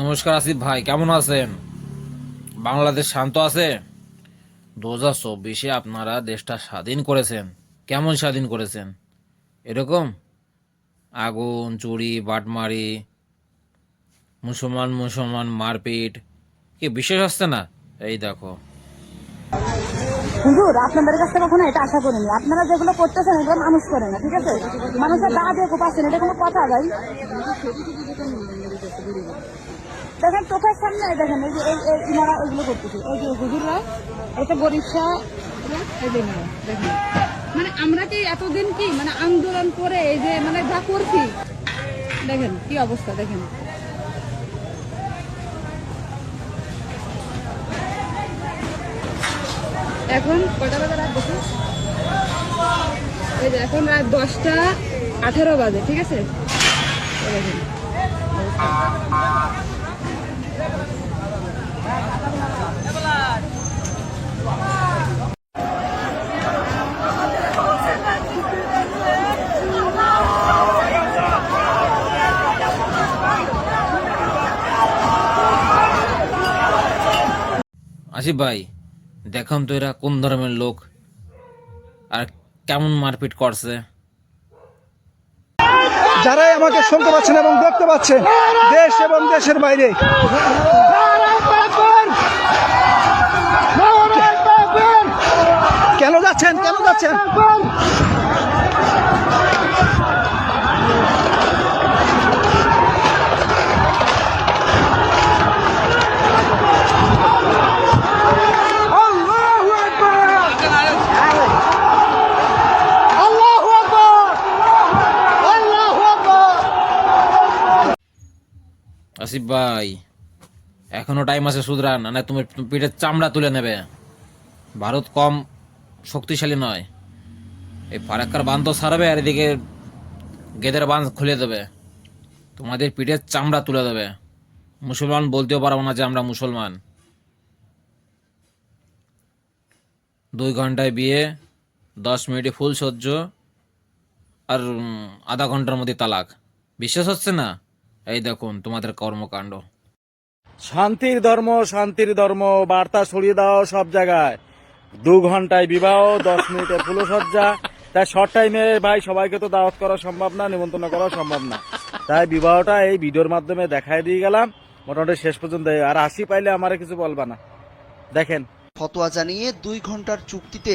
নমস্কার আসিফ ভাই, কেমন আছেন? বাংলাদেশ শান্ত আছে? দু হাজার চব্বিশে আপনারা দেশটা স্বাধীন করেছেন। কেমন স্বাধীন করেছেন? এরকম? আগুন, চুরি, বাটমারি, মুসলমান মুসলমান মারপিট, কি বিশ্বাস আসছে না? এই দেখো। হুজুর, আপনাদের কাছে কখনো এটা আশা করিনি। আপনারা যেগুলো করতেছেন, এগুলো মানুষ করে না, ঠিক আছে? মানুষের গা দিয়ে কোপাচ্ছেন, এটা কোনো কথা ভাই? দেখেন, চোখের সামনে দেখেন, এই যে, এই ইনারা এগুলো করতেছে। এই যে হুজুররা, এটা বরিশা দেখেন। মানে আমরা কি এতদিন কি মানে আন্দোলন করে এই যে মানে যা করছি, দেখেন কি অবস্থা, দেখেন। এখন কটা বাজে রাত যে এখন রাত দশটা আঠারো বাজে, ঠিক আছে? দেখেন। আসিফ ভাই দেখুন তো এরা কোন ধর্মের লোক আর কেমন মারপিট করছে। যারাই আমাকে শুনতে পাচ্ছেন এবং দেখতে পাচ্ছেন, দেশ এবং দেশের বাইরে। কেন যাচ্ছেন? কেন যাচ্ছেন? আসিফ ভাই। এখনও টাইম আছে সুদরান না তুমি পিঠের চামড়া তুলে নেবে। ভারত কম শক্তিশালী নয়। এই ফারাক্কার বাঁধ তো সারবে আর এদিকে গেদের বাঁধ খুলে দেবে। তোমাদের পিঠের চামড়া তুলে দেবে। মুসলমান বলতেও পারব না যে আমরা মুসলমান। দুই ঘন্টায় বিয়ে, দশ মিনিটে ফুল সহ্য আর আধা ঘণ্টার মধ্যে তালাক। বিশ্বাস হচ্ছে না? এই দেখুন তোমাদের কর্মকাণ্ড। শান্তির ধর্ম শান্তির ধর্ম বার্তা ছড়িয়ে দাও সব জায়গায়। দু ঘন্টায় বিবাহ দশ মিনিটে ফুলসজ্জা। তাই শর্ট টাইমে ভাই সবাইকে তো দাওয়াত করা সম্ভব না নিমন্ত্রণ করা সম্ভব না। তাই বিবাহটা এই ভিডিওর মাধ্যমে দেখাই দিয়ে গেলাম। মোটামুটি শেষ পর্যন্ত আর আসি পাইলে আমারে কিছু বলবা না। দেখেন। ফতোয়া জানিয়ে দুই ঘণ্টার চুক্তিতে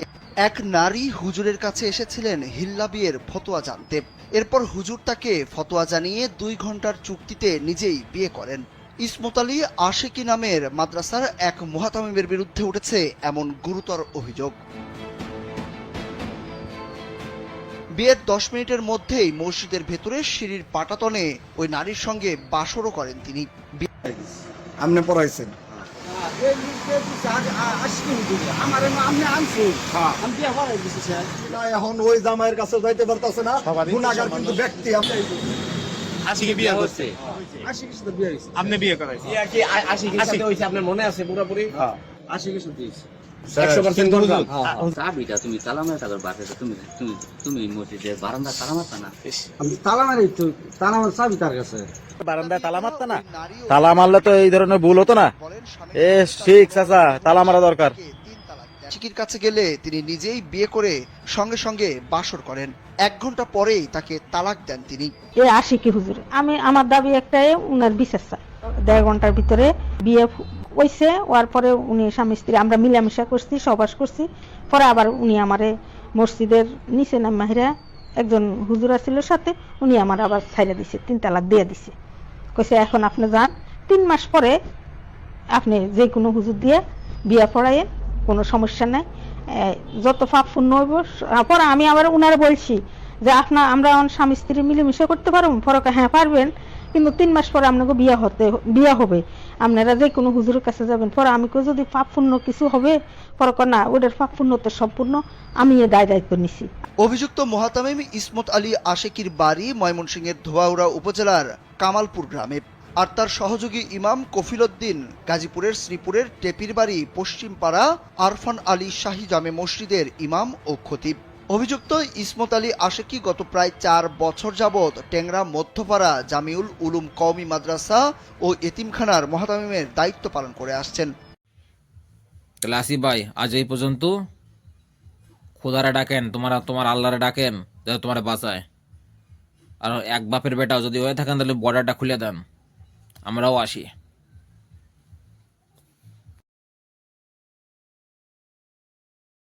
এক নারী হুজুরের কাছে এসেছিলেন হিল্লা বিয়ের ফতোয়া জানতে। এরপর হুজুর তাকে ফতোয়া জানিয়ে দুই ঘণ্টার চুক্তিতে নিজেই বিয়ে করেন। ইসমত আলী আশেকি নামের মাদ্রাসার এক মুহাতামিমের বিরুদ্ধে উঠেছে এমন গুরুতর অভিযোগ। বিয়ের দশ মিনিটের মধ্যেই মসজিদের ভেতরে সিঁড়ির পাটাতনে ওই নারীর সঙ্গে বাসরও করেন তিনি। আপনি পড়াইছেন। এখন ওই জামাইয়ের কাছে যাইতে পারতাছে না গুণাগার কিন্তু ব্যক্তি আপনি আশিকে বিয়ে করছে আপনি বিয়ে করাইছেন আশিকের সাথে হইছে আপনার মনে আছে পুরোপুরি? আশিকের সাথে তুমি তালা মারা থাকার বাসাতে তুমি তুমি তুমি মসজিদের বারান্দা তালা মারতা না। তালা মারি তো তালা মার চাবি তার কাছে। বারান্দায় তালা মারতা না? তালা মারলে তো এই ধরনের ভুল হতো না? এ ঠিক চাচা তালা মারা দরকার। চিকির কাছে গেলে তিনি নিজেই বিয়ে করে সঙ্গে সঙ্গে বাসর করেন। এক ঘণ্টা পরেই তাকে তালাক দেন তিনি। এ আসি কি হুজুর? আমি আমার দাবি একটাই উনার বিচার চাই। দেড় ঘণ্টার ভিতরে বিয়ে হইছে ওয়ার পরে উনি স্বামী, স্ত্রী, আমরা মিলামিশা করছি সবাস করছি। পরে আবার উনি আমারে মসজিদের নিচে নাম মাহিরা একজন হুজুর আছিল সাথে, উনি আমার আবার ছাইরা দিছে, তিন তালাক দিয়ে দিছে। কইছে, এখন আপনি যান। তিন মাস পরে আপনি যে কোনো হুজুর দিয়ে বিয়া পড়াইয়েন, কোনো সমস্যা নাই। যত পাপ শূন্য হইব পরে আমি আবার উনারে বলছি যে আপনার আমরা স্বামী, স্ত্রী মিলেমিশে করতে পারব? ফরকে হ্যাঁ পারবেন। কিন্তু তিন মাস পরে আপনাকে বিয়া হতে বিয়া হবে। আপনারা যে কোনো হুজুরের কাছে যাবেন। পরে আমি কই যদি পাপ শূন্য কিছু হবে পরে কয়, না ওটার পাপ শূন্য তো সম্পূর্ণ আমি এ দায় দায়িত্ব নিছি। অভিযুক্ত মোহাতামিম ইসমত আলী আশেকির বাড়ি ময়মনসিংহের ধোয়াউড়া উপজেলার কামালপুর গ্রামে। আর তার সহযোগী ইমাম কফিলউদ্দিন গাজীপুরের শ্রীপুরের টেপির বাড়ি পশ্চিমপাড়া আরফান আলী শাহী জামে মসজিদের ইমাম ও খতিব। অভিযুক্ত ইসমত আলী আশেকি গত প্রায় চার বছর যাবৎ টেংরা, মধ্যপাড়া, জামিউল উলুম কওমি মাদ্রাসা ও এতিমখানার মহাতামিমের দায়িত্ব পালন করে আসছেন। তাহলে ভাই, আজ এই পর্যন্ত। খোদারা ডাকেন, তোমার তোমার আল্লাহরে ডাকেন যাতে তোমার বাঁচায়। আর এক বাপের বেটাও যদি হয়ে থাকেন, তাহলে বর্ডারটা খুলে দেন। আমরাও আসি।